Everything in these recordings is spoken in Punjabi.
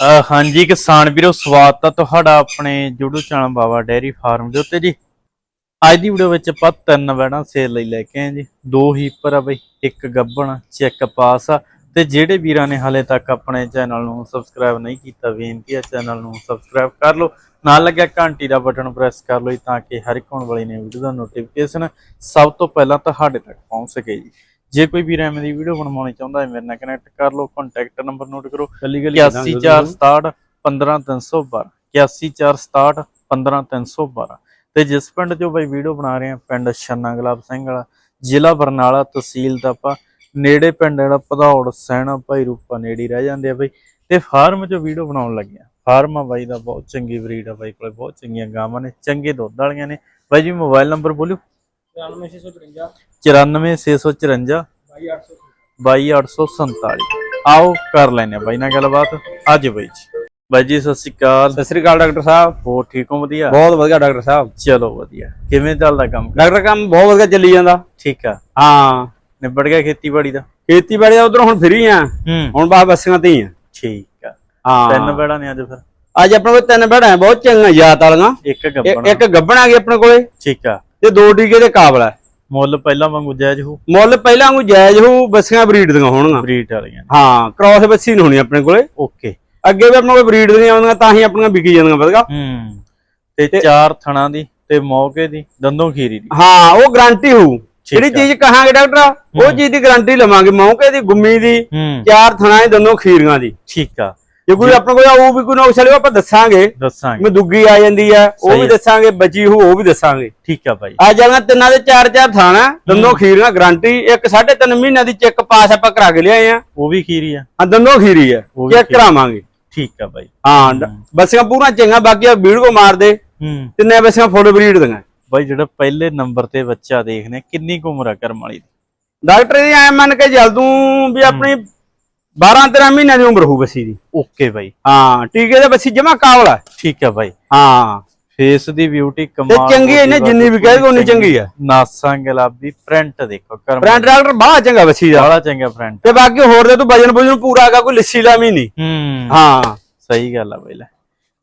ਹਾਂਜੀ ਕਿਸਾਨ ਵੀਰੋ, ਸਵਾਗਤ ਹੈ ਤੁਹਾਡਾ ਆਪਣੇ YouTube channel Baba dairy farm ਦੇ ਉੱਤੇ ਜੀ। ਅੱਜ ਦੀ ਵੀਡੀਓ ਵਿੱਚ ਆਪਾਂ ਤਿੰਨ ਵੈੜਾਂ ਸੇਲ ਲਈ ਲੈ ਕੇ ਆਏ ਜੀ। ਦੋ ਹੀਪਰ ਆ ਬਈ, ਇੱਕ ਗੱਬਣ, ਚੈੱਕ ਪਾਸ ਆ। ਤੇ ਜਿਹੜੇ ਵੀਰਾਂ ਨੇ ਹਾਲੇ ਤੱਕ ਆਪਣੇ ਚੈਨਲ ਨੂੰ ਸਬਸਕ੍ਰਾਈਬ ਨਹੀਂ ਕੀਤਾ, ਬੇਨਤੀ ਹੈ ਚੈਨਲ ਨੂੰ ਸਬਸਕ੍ਰਾਈਬ ਕਰ ਲਓ। ਨਾਲ ਲੱਗਿਆ ਘੰਟੀ ਦਾ ਬਟਨ ਪ੍ਰੈਸ ਕਰ ਲਓ ਜੀ, ਤਾਂ ਕਿ ਹਰ ਇੱਕ ਆਉਣ ਵਾਲੀ ਨੇ ਵੀਡੀਓ ਦਾ ਨੋਟੀਫਿਕੇਸ਼ਨ ਸਭ ਤੋਂ ਪਹਿਲਾਂ ਤੁਹਾਡੇ ਤੱਕ ਪਹੁੰਚ ਸਕੇ ਜੀ। ਜੇ ਕੋਈ ਵੀਰ ਐਵੇਂ ਦੀ ਵੀਡੀਓ ਬਣਵਾਉਣੀ ਚਾਹੁੰਦਾ ਹੈ ਮੇਰੇ ਨਾਲ ਕਨੈਕਟ ਕਰ ਲਓ ਕੰਟੈਕਟ ਨੰਬਰ ਨੋਟ ਕਰੋ। ਕੱਲੀ ਕੱਲੀ 81467 15312 81467 15312 ਤੇ ਜਿਸ ਪਿੰਡ ਚੋਂ ਬਈ ਵੀਡੀਓ ਬਣਾ ਰਹੇ ਆ ਪਿੰਡ ਛੰਨਾ ਗੁਲਾਬ ਸਿੰਘ ਵਾਲਾ ਜ਼ਿਲ੍ਹਾ ਬਰਨਾਲਾ ਤਹਿਸੀਲ ਦਾ ਆਪਾਂ ਨੇੜੇ ਪਿੰਡ ਜਿਹੜਾ ਭਦੌੜ ਸੈਣਾ ਭਾਈ ਰੂਪਾ ਨੇੜੇ ਰਹਿ ਜਾਂਦੇ ਆ ਬਈ। ਤੇ ਫਾਰਮ 'ਚੋਂ ਵੀਡੀਓ ਬਣਾਉਣ ਲੱਗੇ ਆ ਫਾਰਮ ਆ ਬਾਈ ਦਾ ਬਹੁਤ ਚੰਗੀ ਬਰੀਡ ਆ ਬਾਈ ਕੋਲੇ ਬਹੁਤ ਚੰਗੀਆਂ ਗਾਵਾਂ ਨੇ ਚੰਗੇ ਦੁੱਧ ਵਾਲੀਆਂ ਨੇ। ਬਾਈ ਜੀ ਮੋਬਾਈਲ ਨੰਬਰ ਬੋਲਿਓ। 94654 22847 ਆਓ ਕਰ ਲੈਨੇ ਆ ਬਾਈ ਨਾਲ ਗੱਲਬਾਤ। ਅੱਜ ਬਾਈ ਜੀ। ਬਾਈ ਜੀ ਸਤਿ ਸ਼੍ਰੀ ਅਕਾਲ। ਸਤਿ ਸ੍ਰੀ ਅਕਾਲ ਡਾਕਟਰ ਸਾਹਿਬ। ਹੋਰ ਠੀਕ ਹੋ ਵਧੀਆ? ਬਹੁਤ ਵਧੀਆ ਡਾਕਟਰ ਸਾਹਿਬ। ਚਲੋ ਵਧੀਆ। ਕਿਵੇਂ ਚੱਲਦਾ ਕੰਮ? ਡਾਕਟਰ ਕੰਮ ਬਹੁਤ ਵਧੀਆ ਚੱਲੀ ਜਾਂਦਾ। ਠੀਕ ਆ। ਹਾਂ। ਨਿਬੜ ਗਿਆ ਖੇਤੀਬਾੜੀ ਦਾ? ਖੇਤੀਬਾੜੀ ਦਾ ਉਧਰ ਹੁਣ ਫਰੀ ਆ। ਹੁਣ ਬਾਹਰ ਬੱਸੀਆਂ ਤੇ ਹੀ ਆ। ਠੀਕ ਆ। ਹਾਂ। ਤਿੰਨ ਬੇੜਾ ਨੇ ਅੱਜ ਫਿਰ? ਅੱਜ ਆਪਣੇ ਕੋਲ ਤਿੰਨ ਬੜਾਂ ਬਹੁਤ ਚੰਗੀਆਂ ਜਾਤ ਵਾਲੀਆਂ। ਇੱਕ ਇੱਕ- ਗੱਬਣਾ। ਇੱਕ ਗੱਬਣ ਆ ਗਈ ਆਪਣੇ ਕੋਲੇ। ਠੀਕ ਆ। ਤੇ ਦੋ ਟੀਕੇ ਦੇ ਕਾਬਲ ਆ ਮੁੱਲ ਪਹਿਲਾਂ ਵਾਂਗੂ ਜਾਇਜ਼ ਹੋ ਮੁੱਲ ਪਹਿਲਾਂ ਨੂੰ ਜਾਇਜ਼ ਹੋ ਬੱਸੀਆਂ ਬਰੀਡ ਦੀਆਂ ਹੋਣਗੀਆਂ। ਬਰੀਡ ਵਾਲੀਆਂ। ਹਾਂ ਕ੍ਰਾਸ ਬੱਸੀ ਨਹੀਂ ਹੋਣੀ ਆਪਣੇ ਕੋਲੇ। ਓਕੇ। ਅੱਗੇ ਵੀ ਆਪਣੇ ਕੋਲ ਬਰੀਡ ਦੀਆਂ ਆਉਂਦੀਆਂ ਤਾਂ ਹੀ ਆਪਣੀਆਂ ਵਿਕੀ ਜਾਂਦੀਆਂ ਵਧੀਆ ਹੂੰ। ਤੇ ਚਾਰ ਥਣਾ ਦੀ ਤੇ ਮੌਕੇ ਦੀ ਦੰਦੋਂ ਖੀਰੀ ਦੀ। ਹਾਂ ਉਹ ਗਾਰੰਟੀ ਹੋਊ। ਜਿਹੜੀ। ਚੀਜ਼ ਕਹਾਂਗੇ ਡਾਕਟਰ ਉਹ ਚੀਜ਼ ਦੀ ਗਾਰੰਟੀ ਲਵਾਂਗੇ ਮੌਕੇ ਦੀ ਗੁੰਮੀ ਦੀ ਹੂੰ। ਚਾਰ ਥਣਾਂ ਦੀ ਦੋਨੋਂ ਖੀਰੀਆਂ ਦੀ। ਠੀਕ ਆ। ਜੇ ਕੋਈ ਆਪਣੇ ਕੋਲ ਉਹ ਵੀ ਕੋਈ ਨੌਕਸ ਵਾਲੇ ਆਪਾਂ ਦੱਸਾਂਗੇ। ਦੱਸਾਂਗੇ। ਮੈਂ ਦੁੱਗੀ ਆ ਜਾਂਦੀ ਆ ਉਹ ਵੀ ਹੈ। ਦੱਸਾਂਗੇ ਬਚੀ ਹੋ ਉਹ ਵੀ ਦੱਸਾਂਗੇ। ਠੀਕ ਆ ਬਾਈ। ਆ ਜਾਣਾ ਤਿੰਨਾਂ ਦੇ ਚਾਰ ਚਾਰ ਥਾਣਾ ਦੋਨੋਂ ਖੀਰੀਆਂ ਗਾਰੰਟੀ ਇੱਕ ਸਾਢੇ ਤਿੰਨ ਮਹੀਨਿਆਂ ਦੀ ਚੈੱਕ ਪਾਸ ਆਪਾਂ ਕਰਾ ਕੇ ਲਿਆਏ ਆ। ਉਹ ਵੀ ਖੀਰੀ ਆ। ਆ ਦੋਨੋਂ ਖੀਰੀ ਆ। ਚੈੱਕ ਖੀਰੀ। ਕਰਾਵਾਂਗੇ। ਠੀਕ ਆ ਬਾਈ। ਹਾਂ ਬੱਸੀਆਂ ਪੂਰਾ ਚੰਗਾ ਬਾਕੀ ਆ ਵੀਡ ਕੋ ਮਾਰ ਦੇ। ਹੂੰ। ਤਿੰਨੇ ਬੱਸੀਆਂ ਫੁੱਲ ਬਰੀਡ ਦੀਆਂ। ਬਾਈ ਜਿਹੜਾ ਪਹਿਲੇ ਨੰਬਰ ਤੇ ਬੱਚਾ ਦੇਖਨੇ ਕਿੰਨੀ ਕੁ ਉਮਰ ਆ ਕਰਮ ਵਾਲੀ ਦੀ? ਡਾਕਟਰ ਜੀ ਐ ਮੰਨ ਕੇ ਤੂੰ ਵੀ ਆਪਣੀ 12 13 ਮਹੀਨਿਆਂ ਦੀ ਉਮਰ ਹੋਊ ਬੱਸੀ ਦੀ। ਓਕੇ ਬਾਈ। ਹਾਂ ਟੀਕੇ ਦੇ ਬੱਸੀ ਜਮਾ ਕਾਬਲ ਆ। ਠੀਕ ਆ ਬਾਈ। ਹਾਂ। ਫੇਸ ਦੀ ਬਿਊਟੀ ਤੇ ਕਮਾਲ ਚੰਗੀ ਇਹਨੇ ਜਿੰਨੀ ਵੀ ਕਹੇ ਉਨੀ ਚੰਗੀ। ਆ। ਨਾਸਾਂ ਗੁਲਾਬੀ ਪ੍ਰਿੰਟ ਦੇਖੋ ਕਰਮ ਬ੍ਰਾਂਡ ਡਾਕਟਰ ਬਾਹਲਾ ਚੰਗਾ ਬੱਸੀ ਦਾ। ਬੜਾ ਚੰਗਾ ਪ੍ਰਿੰਟ ਤੇ ਬਾਕੀ ਹੋਰ ਦੇ ਤੂੰ ਵਜਨ ਵਜਨ ਪੂਰਾ ਹੈਗਾ ਕੋਈ ਲੱਸੀ ਲਾਮੀ ਨਹੀਂ। ਹੂੰ। ਹਾਂ। ਸਹੀ ਗੱਲ ਆ ਬਾਈ ਲੈ।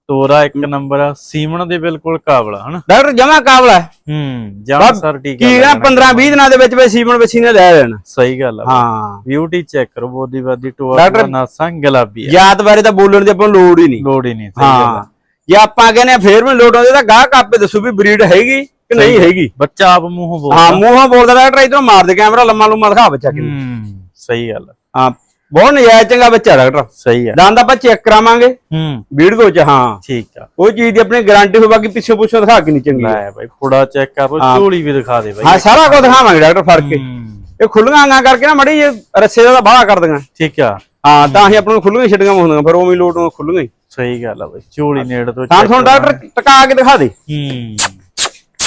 ਤੋਰਾ ਇੱਕ ਨੰਬਰ ਆ ਸੀਮਣ ਦੇ ਬਿਲਕੁਲ ਕਾਬਲ ਹਨਾ? ਡਾਕਟਰ ਜਮਾ ਕਾਬਲਾ ਹੈ ਹੂੰ ਜਾਂ ਸਰ ਠੀਕ ਕੀ ਨਾ 15 20 ਦਿਨਾਂ ਦੇ ਵਿੱਚ ਵਿੱਚ ਸੀਮਨ ਬੱਸੀ ਨੇ ਲੈ ਲੈਣਾ ਸਹੀ ਗੱਲ ਆ ਹਾਂ। ਬਿਊਟੀ ਚੈੱਕ ਕਰੋ ਬੋਦੀ ਬਾਦੀ ਟੋਆ ਦਾ ਨਾਸਾਂ ਗੁਲਾਬੀ ਆ। ਜਾਤ ਬਾਰੇ ਤਾਂ ਬੋਲਣ ਦੀ ਆਪਾਂ ਨੂੰ ਲੋੜ ਹੀ ਨਹੀਂ। ਲੋੜ ਹੀ ਨਹੀਂ ਸਹੀ ਗੱਲ ਹਾਂ ਆ। ਜੇ ਆਪਾਂ ਕਹਿੰਦੇ ਫੇਰ ਵੀ ਲੋੜ ਆਉਂਦੀ ਤਾਂ ਗਾਹਕ ਆਪੇ ਦੱਸੂ ਵੀ ਬਰੀਡ ਹੈਗੀ ਕਿ ਨਹੀਂ ਹੈਗੀ। ਬੱਚਾ ਆਪ ਮੂੰਹੋਂ ਬੋਲ ਹਾਂ ਮੂੰਹੋਂ ਬੋਲਦਾ ਡਾਕਟਰ ਇਧਰੋਂ ਮਾਰ ਦੇ ਕੈਮਰਾ ਲੰਮਾ ਲੰਮਾ ਦਿਖਾ ਬੱਚਾ ਕਿਵੇਂ। ਹੂੰ ਸਹੀ ਗੱਲ ਆ, ਹਾਂ ਬਹੁਤ ਨਜਾਇਜ਼ ਚੰਗਾ ਬੱਚਾ ਡਾਕਟਰ। ਸਹੀ ਆ ਦੰਦ ਆਪਾਂ ਚੈੱਕ ਕਰਾਵਾਂਗੇ। ਹੂੰ। ਵੀਡੀਓ ਚ ਹਾਂ। ਠੀਕ ਆ। ਉਹ ਚੀਜ਼ ਦੀ ਆਪਣੀ ਗਾਰੰਟੀ ਹੋ ਬਾਕੀ ਪਿੱਛੇ ਪੁੱਛੋਂ ਦਿਖਾ ਕੇ ਨਹੀਂ ਚੰਗੀ ਲੈ ਬਾਈ ਫੁੜਾ ਚੈੱਕ ਕਰ ਲੋ ਝੋਲੀ ਵੀ ਦਿਖਾ ਦੇ ਬਾਈ। ਹਾਂ ਸਾਰਾ ਕੁਝ ਦਿਖਾਵਾਂਗੇ ਡਾਕਟਰ ਫੜ ਕੇ ਹੂੰ, ਇਹ ਖੁੱਲੀਆਂ ਆਂਗਾ ਕਰਕੇ ਨਾ ਮੜੀ ਰੱਸੇ ਦਾ ਬਾਹਲਾ ਕਰ ਦਿੰਗਾ ਠੀਕ ਆ। ਹਾਂ ਤਾਂ ਹੀ। ਆਪਾਂ ਨੂੰ ਖੁੱਲੀਆਂ ਛੱਡੀਆਂ ਹੁੰਦੀਆਂ ਫਿਰ ਉਵੇਂ ਲੋਟ ਨੂੰ ਖੁੱਲੀਆਂ ਹੀ। ਸਹੀ ਗੱਲ ਆ ਬਾਈ ਝੋਲੀ ਨੇੜ ਤੋਂ ਤਾਂ ਤੁਹਾਨੂੰ ਡਾਕਟਰ ਟਕਾ ਕੇ ਦਿਖਾ ਦੇ। ਹੂੰ।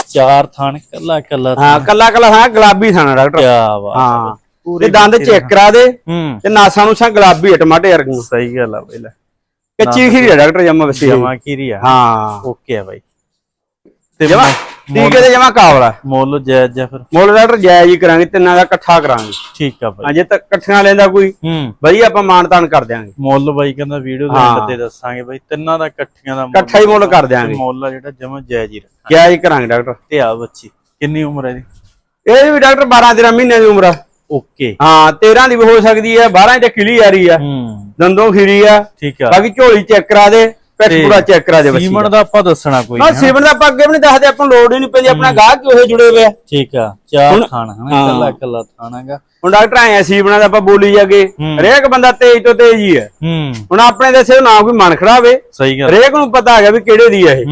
ਚਾਰ ਥਾਣ ਕੱਲਾ ਕੱਲਾ ਹਾਂ ਕੱਲਾ ਕੱਲਾ ਹਾਂ ਗੁਲਾਬੀ ਥਾਣਾ ਡਾਕਟਰ। ਕਿਆ ਬਾਤ ਹਾਂ ਤੇ ਦੰਦ ਚੈੱਕ ਕਰਾ ਦੇ ਤੇ ਨਾਸਾਂ ਨੂੰ ਸਾਂ ਗੁਲਾਬੀ ਟਮਾਟੇ ਵਰਗੀਆਂ ਸਹੀ ਗੱਲ ਆ ਬਾਈ ਲੈ। ਕੱਚੀ ਖੀਰੀ ਆ ਡਾਕਟਰ ਜਮਾ ਵਸੀ ਜਮਾ ਕੀਰੀ ਆ। ਹਾਂ। ਓਕੇ ਆ ਬਾਈ। ਤੇ ਜਮਾ ਟੀਕੇ ਦੇ ਜਮਾ ਕਾਵਲਾ ਮੁੱਲ ਜਾਇਜ਼ ਜਾਂ ਫਿਰ। ਮੁੱਲ ਡਾਕਟਰ ਜਾਇਜ਼ ਹੀ ਕਰਾਂਗੇ ਤਿੰਨਾਂ ਦਾ ਇਕੱਠਾ ਕਰਾਂਗੇ। ਠੀਕ ਆ ਬਾਈ। ਹਾਂ ਜੇ ਤੱਕ ਇਕੱਠੀਆਂ ਲੈਂਦਾ ਕੋਈ ਵਧੀਆ ਆਪਾਂ ਮਾਨਤਾਨ ਕਰ ਦਿਆਂਗੇ। ਮੁੱਲ ਬਾਈ ਕਹਿੰਦਾ ਵੀਡੀਓ ਦੇ ਤੇ ਦੱਸਾਂਗੇ ਬਾਈ। ਤਿੰਨਾਂ ਦਾ ਇਕੱਠੀਆਂ ਦਾ ਮੁੱਲ ਇਕੱਠਾ ਹੀ ਮੁੱਲ ਕਰ ਦਿਆਂਗੇ। ਮੁੱਲ ਆ ਜਿਹੜਾ ਜਮਾ ਜਾਇਜ਼ ਹੀ ਰੱਖਾਂ ਜਾਇਜ਼ ਹੀ ਕਰਾਂਗੇ ਡਾਕਟਰ। ਤੇ ਆ ਬੱਚੀ। ਕਿੰਨੀ ਉਮਰ ਹੈ ਇਹਦੀ? ਇਹ ਵੀ ਡਾਕਟਰ 12 13 ਮਹੀਨਿਆਂ ਦੀ ਉਮਰ ਆ। ਓਕੇ। ਹਾਂ 13 ਦੀ ਵੀ ਹੋ ਸਕਦੀ ਹੈ 12 ਤੇ ਕਿਲੀ ਆ ਰਹੀ ਆ ਹੂੰ। ਦੰਦੋਂ ਖੀਰੀ ਆ। ਠੀਕ ਆ। ਬਾਕੀ ਝੋਲੀ ਚੈੱਕ ਕਰਾ ਦੇ ਪਿੱਠ ਤੇ ਪੂਰਾ ਚੈੱਕ ਕਰਾ ਦੇ ਬੱਚੀ ਸੀਮਣ ਦਾ ਆਪਾਂ ਦੱਸਣਾ ਕੋਈ ਨਾ ਨਹੀਂ ਸੀਮਨ ਦਾ ਆਪਾਂ ਅੱਗੇ ਵੀ ਨਹੀਂ ਦੱਸਦੇ ਆਪਾਂ ਨੂੰ ਲੋੜ ਹੀ ਨਹੀਂ ਪੈਂਦੀ ਆਪਣਾ ਗਾਹਕ ਹੀ ਉਹ ਜੁੜੇ ਹੋਏ ਆ? ਠੀਕ ਆ ਚਾਰ ਹੁਣ- ਖਾਣਾ ਹਨਾ ਹਾਂ। ਕੱਲਾ ਕੱਲਾ ਖਾਣਾਗਾ ਹੁਣ ਡਾਕਟਰ ਆਇਆ ਸੀਮਣਾ ਦਾ ਆਪਾਂ ਬੋਲੀ ਜਾਗੇ। ਹਰੇਕ ਬੰਦਾ ਤੇਜ਼ ਤੋਂ ਤੇਜ਼ ਹੀ ਹੈ। ਹੁਣ ਆਪਣੇ ਦੇਸੇ ਨਾ ਕੋਈ ਮਨ ਖੜਾ ਹੋਵੇ ਸਹੀ ਗੱਲ। ਹਰੇਕ ਨੂੰ ਪਤਾ ਹੈਗਾ ਵੀ ਕਿਹੜੇ ਦੀ ਹੈ ਇਹ।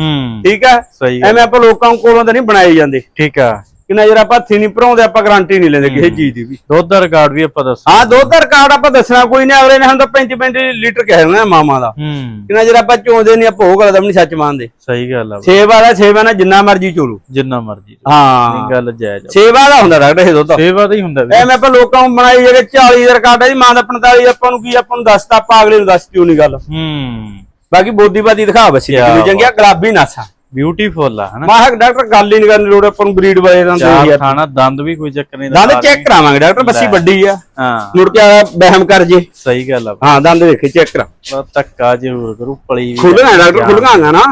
ਠੀਕ ਆ? ਐਵੇਂ ਆਪਾਂ ਲੋਕਾਂ ਕੋਲੋਂ ਤਾਂ ਨਹੀਂ ਬਣਾਏ ਜਾਂਦੇ। ਠੀਕ ਆ। ਕਿੰਨਾ ਜਰ ਆਪਾਂ ਹੱਥੀ ਨਹੀਂ ਭਰਾਉਂਦੇ ਆਪਾਂ ਗਾਰੰਟੀ ਨਹੀਂ ਲੈਂਦੇ ਕਿਸੇ ਚੀਜ਼ ਦੀ ਵੀ। ਦੁੱਧ ਦਾ ਰਿਕਾਰਡ ਵੀ ਆਪਾਂ ਦੱਸ। ਹਾਂ ਦੋ ਧਰ ਕਾਰਡ ਆਪਾਂ ਦੱਸਣਾ ਕੋਈ ਨਹੀਂ ਅਗਲੇ ਨੇ ਹੁਣ ਤਾਂ 35 35 ਲੀਟਰ ਕਹਿ ਦੇਣਾ ਮਾਮਾ ਦਾ। ਕਿੰਨਾ ਜਰ ਆਪਾਂ ਚੋਂਦੇ ਨਹੀਂ ਆਪਾਂ ਉਹ ਗੱਲ ਦਾ ਵੀ ਨਹੀਂ ਸੱਚ ਮੰਨਦੇ। ਸਹੀ ਗੱਲ ਆ ਸੇਵਾ ਦਾ ਸੇਵਾ ਨਾਲ ਜਿੰਨਾ ਮਰਜ਼ੀ ਚੋਲੂ। ਜਿੰਨਾ ਮਰਜ਼ੀ ਹਾਂ। ਇਹ ਗੱਲ ਜਾਇਜ਼ ਆ। ਸੇਵਾ ਦਾ ਹੁੰਦਾ ਡਾਕਟਰ ਇਹ ਦੁੱਧ ਸੇਵਾ ਦਾ ਹੀ ਹੁੰਦਾ ਵੀ। ਐਵੇਂ ਆਪਾਂ ਲੋਕਾਂ ਨੂੰ ਬਣਾਈ ਜਿਹੜੇ 40 ਦਾ ਰਿਕਾਰਡ ਹੈ ਜੀ ਮਾਂ ਦਾ 45 ਆਪਾਂ ਨੂੰ ਕੀ ਆਪਾਂ ਨੂੰ ਦੱਸਤਾ ਆਪਾਂ ਅਗਲੇ ਨੂੰ ਦੱਸ ਕਿਉਂ ਨਹੀਂ ਗੱਲ। ਹੂੰ। ਬਾਕੀ ਬੋਦੀ ਬਾਦੀ ਦਿਖਾ ਬਸੀ ਜਿਵੇਂ ਚੰਗਿਆ ਗੁਲਾਬੀ ਨਾਸਾ। ਬਿਊਟੀਫੁਲ ਆ ਹਨਾ? ਮਾਹਕ ਡਾਕਟਰ ਗੱਲ ਹੀ ਨਹੀਂ ਕਰਨ ਦੀ ਲੋੜ ਆਪਾਂ ਨੂੰ ਬਰੀਡ ਵਾਲੇ ਦੰਦ ਦੇਖ ਯਾਰ ਖਾਣਾ ਦੰਦ ਵੀ ਕੋਈ ਚੱਕਰ ਨਹੀਂ ਦੰਦ ਚੈੱਕ ਕਰਾਵਾਂਗੇ ਡਾਕਟਰ ਬੱਸੀ। ਵੱਡੀ ਆ। ਹਾਂ। ਮੁੜ ਕੇ ਆ ਵਹਿਮ ਕਰ ਜੇ। ਸਹੀ ਗੱਲ ਆ ਹਾਂ ਦੰਦ ਦੇਖੇ ਚੈੱਕ ਕਰਾ। ਧੱਕਾ ਜ਼ਰੂਰ ਕਰੂ ਪਲੀ ਵੀ ਖੁੱਲਣਾ ਡਾਕਟਰ ਖੁੱਲਣਾ ਨਾ।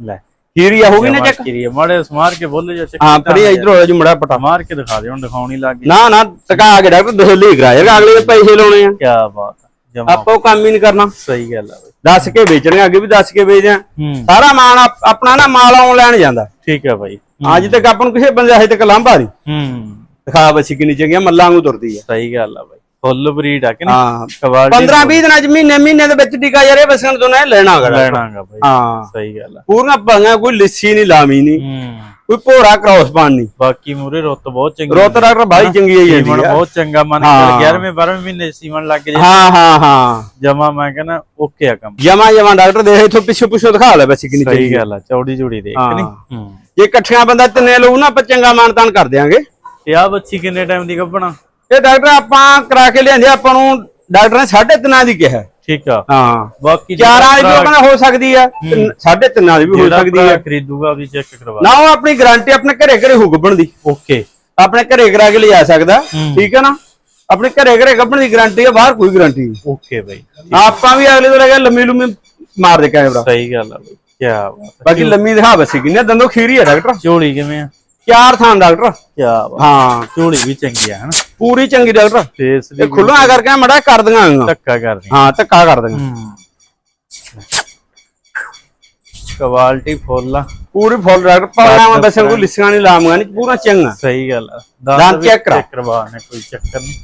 ਲੈ। ਹੀਰੀ ਆ ਹੋਗੀ ਨਾ ਚੈੱਕ ਕਰੀਏ ਮਾੜੇ ਸਮਾਰ ਕੇ ਬੋਲੇ ਜਾ ਚੱਕ ਹਾਂ ਫੜੀ ਇਧਰੋਂ ਹੋ ਜੂ ਮੜਾ ਪਟਾ। ਮਾਰ ਕੇ ਦਿਖਾ ਦੇ ਹੁਣ ਦਿਖਾਉਣੀ ਲੱਗ ਗਈ ਨਾ ਨਾ ਟਕਾ ਕੇ ਡਾਕਟਰ ਦਸਲੀ ਕਰਾ ਯਾਰ ਅਗਲੇ ਪੈਸੇ ਲਾਉਣੇ ਆ। ਕੀ ਬਾਤ ਆ ਆਪਾਂ ਉਹ ਕੰਮ ਹੀ ਨਹੀਂ ਕਰਨਾ। ਸਹੀ ਗੱਲ ਆ ਬਈ। ਦੱਸ ਕੇ ਵੇਚਣੇ ਅੱਗੇ ਵੀ ਦੱਸ ਕੇ ਵੇਚਦੇ ਆ। ਹੂੰ। ਸਾਰਾ ਮਾਲ ਆਪ- ਆਪਣਾ ਨਾ ਮਾਲ ਆਨਲਾਈਨ ਜਾਂਦਾ। ਠੀਕ ਆ ਬਾਈ। ਅੱਜ ਤੱਕ ਆਪਾਂ ਨੂੰ ਕਿਸੇ ਬੰਦੇ ਹਜੇ ਤੱਕ ਲਾਂਭਾ ਨਹੀਂ। ਹੂੰ। ਦਿਖਾ ਬੱਸੀ ਕਿੰਨੀ ਚੰਗੀਆਂ ਮੱਲਾਂ ਨੂੰ ਤੁਰਦੀ ਆ। ਸਹੀ ਗੱਲ ਆ ਬਾਈ। ਫੁੱਲ ਬਰੀਡ ਆ ਕਿ ਨਹੀਂ? ਹਾਂ। ਕੁਆਲਿਟੀ 15 20 ਦਿਨਾਂ ਚ ਮਹੀਨੇ ਮਹੀਨੇ ਦੇ ਵਿੱਚ ਟਿਕਾ ਯਾਰ ਇਹ ਬਸਣ ਤੋਂ ਨਾ ਲੈਣਾ ਹੈਗਾ ਲੈਣਾਗਾ ਬਾਈ। ਹਾਂ। ਸਹੀ ਗੱਲ ਆ। ਪੂਰੀਆਂ ਭਾਂਗਾ ਕੋਈ ਲਿੱਸੀ ਨਹੀਂ ਲਾਮੀ ਨਹੀਂ। ਹੂੰ। ਕੋਈ ਭੋਰਾ ਕ੍ਰੋਸ ਪਾਣ ਨਹੀਂ। ਬਾਕੀ ਮੂਰੇ ਰੁੱਤ ਬਹੁਤ ਚੰਗੀ ਰੋਤ ਡਾਕਟਰ ਬਾਈ ਚੰਗੀ ਸੀਮਨ ਆ। ਬਹੁਤ ਚੰਗਾ ਮੰਨ ਹਾਂ। ਕੇ 11ਵੇਂ 12ਵੇਂ ਮਹੀਨੇ ਸੀਮਨ ਲੱਗ ਜੇ। ਹਾਂ ਹਾਂ ਹਾਂ। ਜਮਾ ਮੈਂ ਕਹਿੰਦਾ ਓਕੇ ਆ ਕੰਮ। ਜਮਾ ਜਮਾ ਡਾਕਟਰ ਦੇਖ ਇਥੋਂ ਪਿੱਛੇ ਪਿੱਛੇ ਦਿਖਾ ਲੈ ਬੱਸੀ ਕਿੰਨੀ ਚੰਗੀ। ਗੱਲ ਆ ਚੌੜੀ ਜੁੜੀ ਦੇਖ ਹਾਂ। ਨਹੀਂ? ਹੂੰ। ਜੇ ਇਕੱਠਿਆਂ ਬੰਦਾ ਤਿੰਨੇ ਲੋਕ ਨਾ ਆਪਾਂ ਚੰਗਾ ਮਾਨਤਾਨ ਕਰ ਦਿਆਂਗੇ। ਤੇ ਆ ਬੱਚੀ ਕਿੰਨੇ ਟਾਈਮ ਦੀ ਗੱਭਣਾ? ਇਹ ਡਾਕਟਰ ਆਪਾਂ ਕਰਾ ਕੇ ਲਿਆਂਦੇ ਆਪਾਂ ਨੂੰ ਡਾਕਟਰ ਨੇ ਸਾਢੇ ਤਿੰਨਾਂ ਦੀ ਕਿਹਾ। ਠੀਕ ਆ। ਹਾਂ। ਬਾਕੀ ਚਾਰਾਂ ਵਾਲੀ ਵੀ ਉਹ ਕਹਿੰਦਾ ਹੋ ਸਕਦੀ ਆ ਤਿੰਨ- ਸਾਢੇ ਤਿੰਨਾਂ ਦੀ ਵੀ ਹੋ ਜਿਹੜਾ ਸਕਦੀ ਭਰਾ ਆ। ਖਰੀਦੂਗਾ ਵੀ ਚੈੱਕ ਕਰਵਾ। ਨਾ ਉਹ ਆਪਣੀ ਗਾਰੰਟੀ ਆਪਣੇ ਘਰੇ ਘਰੇ ਹੋ ਗੱਬਣ ਦੀ। ਓਕੇ ਆਪਣੇ ਘਰੇ ਕਰਾ ਕੇ ਲਿਜਾ ਸਕਦਾ। ਹੂੰ। ਠੀਕ ਹੈ ਨਾ? ਆਪਣੇ ਘਰੇ ਘਰੇ ਗੱਬਣ ਦੀ ਗਾਰੰਟੀ ਆ ਬਾਹਰ ਕੋਈ ਗਾਰੰਟੀ ਨਹੀਂ। Okay bye. ਆਪਾਂ ਵੀ ਅਗਲੇ ਤੋਂ ਲੱਗਾ ਲੰਮੀ ਲੰਮੀ ਮਾਰ ਦੇ ਕੈਮਰਾ। ਸਹੀ ਗੱਲ ਆ ਬਾਈ ਕੀ ਬਾਤ ਆ। ਬਾਕੀ ਲੰਮੀ ਦਿਖਾ ਬਸੀ ਕਿੰਨੇ ਦੰਦੋਂ ਖੀਰੀ ਆ ਡਾਕਟਰ। ਝੋਲੀ ਕਿਵੇਂ ਆ? ਚਾਰ ਥਾਂ ਡਾਕਟਰ। ਕੀ ਬਾਤ। ਹਾਂ। ਝੋਲੀ ਵੀ ਚੰਗੀ ਆ ਹਨਾ? ਪੂਰੀ ਚੰਗੀ ਡਾਕਟਰ। ਫੇਸ ਇਹ ਵੀ ਖੁੱਲਣਾ ਕਰਕੇ ਮੜਾ ਕਰ ਦੀਆਂ ਧੱਕਾ ਕਰਨੀ ਹਾਂ ਧੱਕਾ ਕਰ ਦੀਆਂ। ਹੂੰ। ਕੁਆਲਿਟੀ ਫੁੱਲ ਆ। ਪੂਰੀ ਫੁੱਲ ਡਾਕਟਰ ਪਾਣਾ ਬਸ ਕੋਈ ਲਿਸੀਆਂ ਨਹੀਂ ਲਾਮਗਾ ਨਹੀਂ ਪੂਰਾ ਚੰਗਾ। ਸਹੀ ਗੱਲ ਆ। ਦੰਦ ਵੀ check ਕਰਾ। check ਕਰਵਾਉਣੇ ਕੋਈ ਚੱਕਰ ਨਹੀਂ।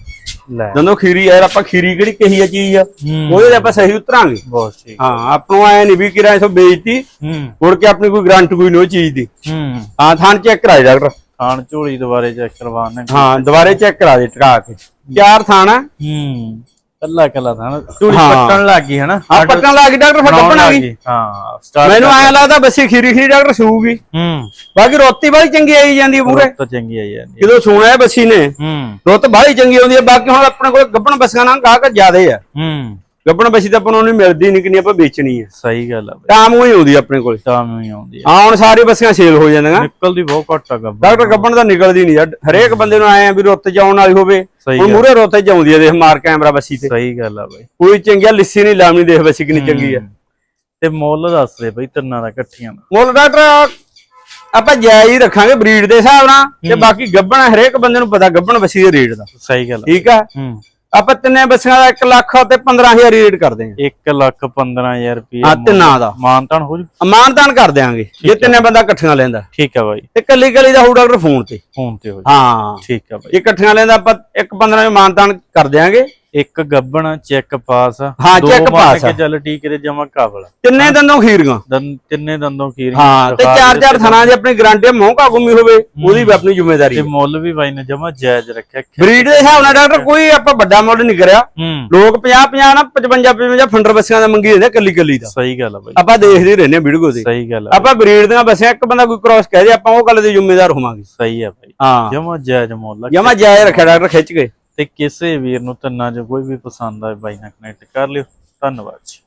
ਲੈ। ਦੰਦੋਂ ਖੀਰੀ ਯਾਰ ਆਪਾਂ ਖੀਰੀ ਕਿਹੜੀ ਕਹੀ ਆ ਚੀਜ਼? ਆ ਉਹਦੇ ਤੇ ਆਪਾਂ ਸਹੀ ਉਤਰਾਂਗੇ। ਬਹੁਤ ਠੀਕ ਹਾਂ ਆਪਾਂ ਐ ਨਹੀਂ ਵੀ ਕਿਰਾ ਇਥੋਂ ਹੂੰ। ਮੁੜ ਕੇ ਆਪਣੀ ਕੋਈ ਗਰੰਟ ਕੋਈ ਨਹੀਂ ਉਹ ਚੀਜ਼ ਦੀ। ਹੂੰ। ਥਾਣ ਚੈੱਕ ਕਰਾਏ ਡਾਕਟਰ। ਖਾਣ ਝੋਲੀ ਦੁਬਾਰੇ ਚੈੱਕ ਕਰਵਾਉਣੇ ਹਾਂ ਦੁਬਾਰੇ ਚੈੱਕ ਕਰਾ ਦੇ ਟਕਾ ਕੇ। ਚਾਰ ਥਾਣ ਹੂੰ। ਕੱਲਾ ਕੱਲਾ ਥਾਂ ਝੋਲੀ ਹਾਂ। ਪੱਟਣ ਲੱਗ ਗਈ ਹਨਾ? ਆਹ ਪੱਟਣ ਲੱਗ ਗਈ ਡਾਕਟਰ ਫਿਰ ਬਣਾਉਣ ਕੱਪਣ ਆ ਲੱਗ ਗਈ। ਗਈ। ਹਾਂ ਸਟਾਰਟ ਮੈਨੂੰ ਐ ਲੱਗਦਾ ਬੱਸੀ ਖੀਰੀ ਖੀਰੀ ਡਾਕਟਰ ਸੂਗੀ ਹੂੰ। ਬਾਕੀ ਰੋਟੀ ਵਾਲੀ ਚੰਗੀ ਆਈ ਜਾਂਦੀ ਹੈ ਪੂਰੇ। ਤਾਂ ਚੰਗੀ ਆਈ ਜਾਂਦੀ ਜਦੋਂ ਸੁਣਿਆ ਹੈ ਬੱਸੀ ਨੇ ਹੂੰ। ਰੁੱਤ ਬਾਹਲੀ ਚੰਗੀ ਆਉਂਦੀ ਹੈ ਬਾਕੀ ਹੁਣ ਆਪਣੇ ਕੋਲ ਗੱਬਣ ਬੱਸੀਆਂ ਨਾਲ ਗਾਹਕ ਜ਼ਿਆਦੇ ਆ। ਹੂੰ। ਗੱਬਣ ਬੱਸੀ ਤਾਂ ਆਪਾਂ ਨੂੰ ਮਿਲਦੀ ਨਹੀਂ ਕਿੰਨੀ ਆਪਾਂ ਵੇਚਣੀ ਹੈ ਸਹੀ ਗੱਲ ਆ ਬਈ। ਟਾਮ ਹੀ ਆਉਂਦੀ ਆਪਣੇ ਕੋਲ। ਨੂੰ ਹੀ ਆਉਂਦੀ ਆ। ਹੁਣ ਸਾਰੀ ਬੱਸੀਆਂ ਸੇਲ ਹੋ ਜਾਂਦੀਆਂ। ਨਿਕਲਦੀ ਬਹੁਤ ਘੱਟ ਆ ਗੱਬਾ ਡਾਕਟਰ ਗੱਬਣ ਤਾਂ ਨਿਕਲਦੀ ਨਹੀਂ ਯਾਰ। ਹਰੇਕ ਬੰਦੇ ਨੂੰ ਆਏ ਆ ਵੀ ਰੁੱਤ ਜਾਉਣ ਵਾਲੀ ਹੋਵੇ। ਹੁਣ ਮੂਰੇ ਰੁੱਤ ਆਉਂਦੀ ਹੈ ਦੇਖ ਮਾਰ ਕੈਮਰਾ ਬੱਸੀ ਤੇ। ਸਹੀ ਗੱਲ ਆ ਬਈ। ਕੋਈ ਚੰਗੀ ਆ, ਲਿੱਸੀ ਨਹੀਂ ਲਾਵਣੀ ਦੇਖ ਬੱਸੀ ਕਿੰਨੀ ਚੰਗੀ ਆ। ਤੇ ਮੁੱਲ ਦੱਸ ਦੇ ਬਈ ਤਿੰਨਾਂ ਦਾ ਇਕੱਠੀਆਂ ਦਾ। ਮੁੱਲ ਡਾਕਟਰ ਆਪਾਂ ਜਾਇਜ਼ ਹੀ ਰੱਖਾਂਗੇ ਬਰੀਡ ਦੇ ਹਿਸਾਬ ਨਾਲ। ਤੇ ਬਾਕੀ ਗੱਬਣ ਹਰੇਕ ਬੰਦੇ ਨੂੰ ਪਤਾ ਗੱਬਣ ਬੱਸੀ ਦੇ ਰੇਟ ਦਾ। ਸਹੀ ਗੱਲ ਆ ਠੀਕ ਆ? ਹੂੰ। ਆਪਾਂ ਤਿੰਨੇ ਬੱਸੀਆਂ ਦਾ 1 ਲੱਖ ਤੇ 15000 ਰੇਟ ਕਰਦੇ ਆ 1 ਲੱਖ 15000 ਰੁਪਏ ਹਾਂ ਤਿੰਨਾਂ ਦਾ। ਮਾਨਤਾਨ ਹੋ ਜੂ? ਮਾਨਦਾਨ ਕਰ ਦਿਆਂਗੇ ਜੇ ਤਿੰਨੇ ਬੰਦਾ ਇਕੱਠੀਆਂ ਲੈਂਦਾ। ਠੀਕ ਆ ਬਾਈ। ਤੇ ਕੱਲੀ ਕੱਲੀ ਦਾ ਹੋਊ ਡਾਕਟਰ ਫੋਨ ਤੇ। ਫੋਨ ਤੇ ਹੋ ਜੂ। ਹਾਂ। ਠੀਕ ਆ ਬਾਈ। ਜੇ ਇਕੱਠੀਆਂ ਲੈਂਦਾ ਆਪਾਂ ਇੱਕ 15 ਚ ਮਾਨਦਾਨ ਕਰ ਦਿਆਂਗੇ। ਇੱਕ ਗੱਬਣ ਚੈੱਕ ਪਾਸ ਹਾਂ, ਦੋ check pass ਕੇ ਆ। ਚੱਲ ਠੀਕ ਰੇ ਜਮਾ ਕਾਬਲ। ਤਿੰਨੇ ਦੰਦੋਂ ਖੀਰੀਆਂ। ਦੰ ਤਿੰਨੇ ਦੰਦੋਂ ਖੀਰ ਹਾਂ ਤੇ ਚਾਰ ਚਾਰ ਥਣਾ ਦੀ ਆਪਣੀ ਗਾਰੰਟੀ ਮੌਕਾ ਗੁੰਮੀ ਹੋਵੇ ਉਹਦੀ ਵੀ ਆਪਣੀ ਜ਼ਿੰਮੇਵਾਰੀ ਤੇ ਹੈ ਮੁੱਲ ਵੀ ਬਾਈ ਨੇ ਜਮਾ ਜਾਇਜ਼ ਰੱਖਿਆ ਬਰੀਡ ਦੇ ਹਿਸਾਬ ਨਾਲ ਡਾਕਟਰ ਕੋਈ ਆਪਾਂ ਵੱਡਾ ਮੁੱਲ ਨਹੀਂ ਕਰਿਆ। ਹੂੰ। ਲੋਕ 50 50 ਨਾ 55 55 ਫੰਡਰ ਬੱਸੀਆਂ ਦਾ ਮੰਗੀ ਜਾਂਦੇ ਕੱਲੀ ਕੱਲੀ ਦਾ। ਸਹੀ ਗੱਲ ਆ ਬਾਈ। ਆਪਾਂ ਦੇਖਦੇ ਹੀ ਰਹਿੰਦੇ ਆ ਵੀਡੀਓ ਤੇ। ਸਹੀ ਗੱਲ ਆ ਆਪਾਂ ਬਰੀਡ ਦੀਆਂ ਬੱਸੀਆਂ ਇੱਕ ਬੰਦਾ ਕੋਈ ਕ੍ਰਾਸ ਕਹਿ ਦੇ ਆਪਾਂ ਉਹ ਗੱਲ ਦੇ ਜ਼ਿੰਮੇਦਾਰ ਹੋਵਾਂਗੇ। ਸਹੀ ਆ ਬਾਈ। ਹਾਂ। ਜਮਾ ਜਾਇਜ਼ ਮੁੱਲ ਆ। ਜਮਾ ਜਾਇ ਰੱਖਿਆ ਡਾਕਟਰ ਖਿੱਚ ਕੇ। ਤੇ ਕਿਸੇ ਵੀਰ ਨੂੰ ਤਿੰਨਾਂ ਜੋ ਕੋਈ ਵੀ ਪਸੰਦ ਆਏ ਬਾਈ ਨਾਲ ਕਨੈਕਟ ਕਰ ਲਿਓ। ਧੰਨਵਾਦ ਜੀ।